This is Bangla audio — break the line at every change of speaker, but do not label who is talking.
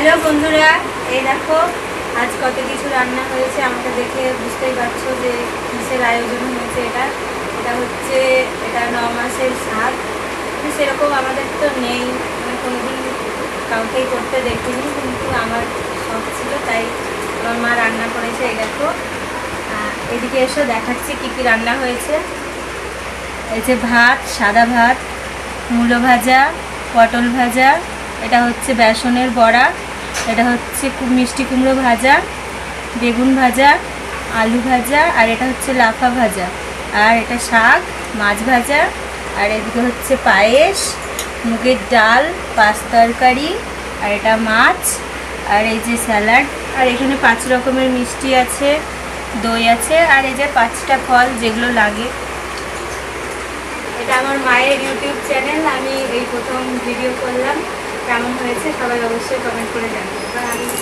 হ্যালো বন্ধুরা, এই দেখো, আজ কত কিছু রান্না হয়েছে আমাকে দেখে বুঝতেই পারছ যে কিসের আয়োজন হয়েছে এটা। এটা হচ্ছে, এটা ন মাসের শাক সেরকম আমাদের তো নেই মানে কোনোদিন কাউকেই করতে দেখিনি, কিন্তু আমার শখ ছিল, তাই আমার মা রান্না করেছে, এই দেখো। এদিকে এসে, দেখাচ্ছি কী কী রান্না হয়েছে। এই যে ভাত, সাদা ভাত, মূলো ভাজা, পটল ভাজা, এটা হচ্ছে বেসনের বড়া। এটা হচ্ছে মিষ্টি কুমড়ো ভাজা, বেগুন ভাজা, আলু ভাজা, আর এটা হচ্ছে লাফা ভাজা। আর এটা শাক, মাছ ভাজা, আর এদিকে হচ্ছে পায়েস, মুগের ডাল, পাঁচ তরকারি, আর এটা মাছ, আর এই যে স্যালাড। আর এখানে পাঁচ রকমের মিষ্টি আছে, দই আছে, আর এই যে পাঁচটা ফল যেগুলো লাগে। এটা আমার মায়ের ইউটিউব চ্যানেল, আমি এই প্রথম ভিডিও করলাম। হয়েছে সবাই অবশ্যই কমেন্ট করে জানাবেন